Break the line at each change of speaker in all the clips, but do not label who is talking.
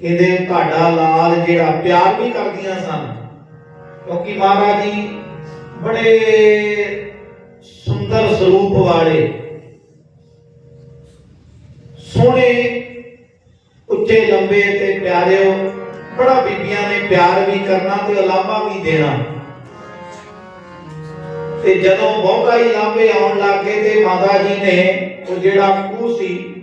ਕਹਿੰਦੇ ਤੁਹਾਡਾ ਲਾਲ ਜਿਹੜਾ ਪਿਆਰ ਵੀ ਕਰਦੀਆਂ ਸਨ। ਕਿਉਂਕਿ ਮਹਾਰਾਜ ਜੀ ਬੜੇ ਸੁੰਦਰ ਸਰੂਪ ਵਾਲੇ, ਸੋਹਣੇ, ਉੱਚੇ, ਲੰਬੇ ਤੇ ਪਿਆਰਿਓ, ਬੜਾ ਬੀਬੀਆਂ ਨੇ ਪਿਆਰ ਵੀ ਕਰਨਾ ਤੇ ਅਲਾਵਾ ਵੀ ਦੇਣਾ। ਤੇ ਜਦੋਂ ਬਹੁਤਾ ਹੀ ਲਾਂਭੇ ਆਉਣ ਲੱਗੇ ਤੇ ਮਾਤਾ ਜੀ ਨੇ ਉਹ ਜਿਹੜਾ ਖੂਹ ਸੀ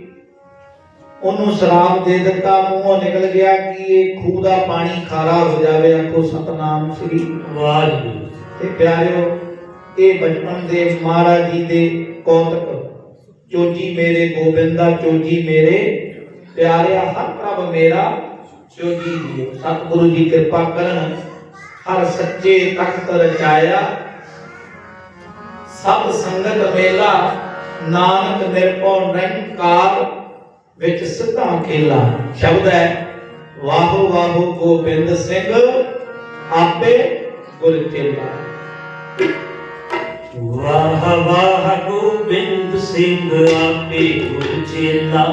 ਉਹਨੂੰ ਸ਼ਰਾਬ ਦੇ ਦਿੱਤਾ ਮੂੰਹੋਂ ਨਿਕਲ ਗਿਆ ਕਿ ਇਹ ਖੂਹ ਦਾ ਪਾਣੀ ਖਾਰਾ ਹੋ ਜਾਵੇ ਆਖੋ ਸਤਨਾਮ ਸ੍ਰੀ
ਵਾਹਿਗੁਰੂ।
ਤੇ ਪਿਆਰਿਓ ਇਹ ਬਚਪਨ ਦੇ ਮਹਾਰਾਜ ਜੀ ਦੇ ਕੌਤਕ। ਚੋਜੀ ਮੇਰੇ ਗੋਬਿੰਦਾ ਚੋਜੀ ਮੇਰੇ ਪਿਆਰਿਆ ਹਰ ਪ੍ਰਭ ਮੇਰਾ ਚੋਜੀ ਦਿਓ ਸਤਿਗੁਰੂ ਜੀ ਕਿਰਪਾ ਕਰਨ ਹਰ ਸੱਚੇ ਤਖਤ ਰਚਾਇਆ। ਸਭ ਸੰਗਤ ਮੇਲਾ ਨਾਨਕ ਨਿਰਭਉ ਨਿਰੰਕਾਰ ਵਿੱਚ ਸਿੱਧਾ ਖੇਲਾ ਸ਼ਬਦ ਹੈ, ਵਾਹੋ ਵਾਹੋ ਗੋਬਿੰਦ ਸਿੰਘ, ਆਪੇ ਗੁਰ ਚੇਲਾ।
ਵਾਹ ਵਾਹ ਗੋਬਿੰਦ ਸਿੰਘ, ਆਪੇ ਗੁਰ ਚੇਲਾ।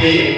ਆਪੇ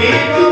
Espírito.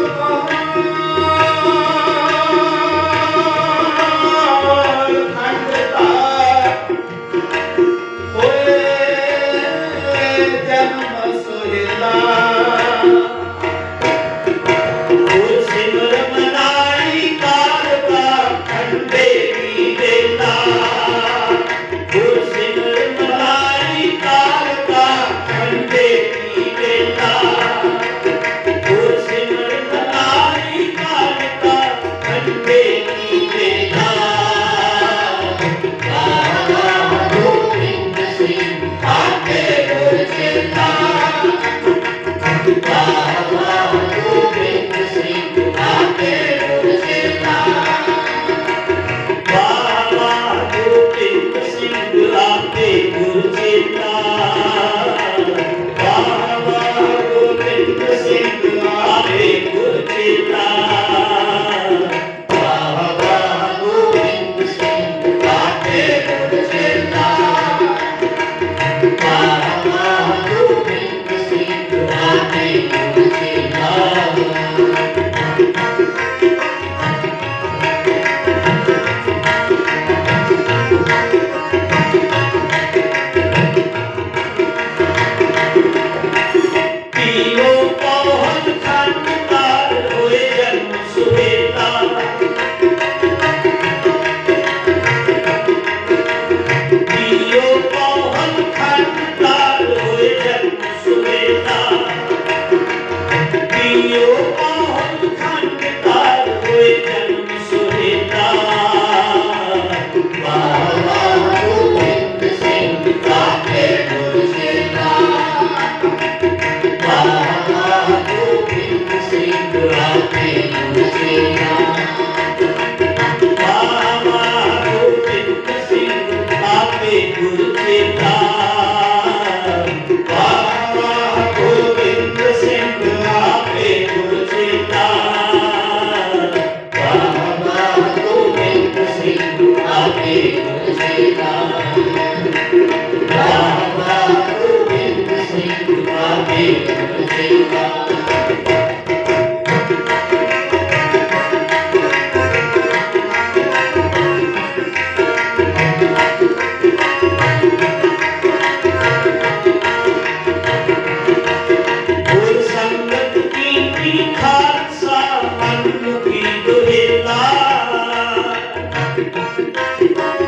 Thank you.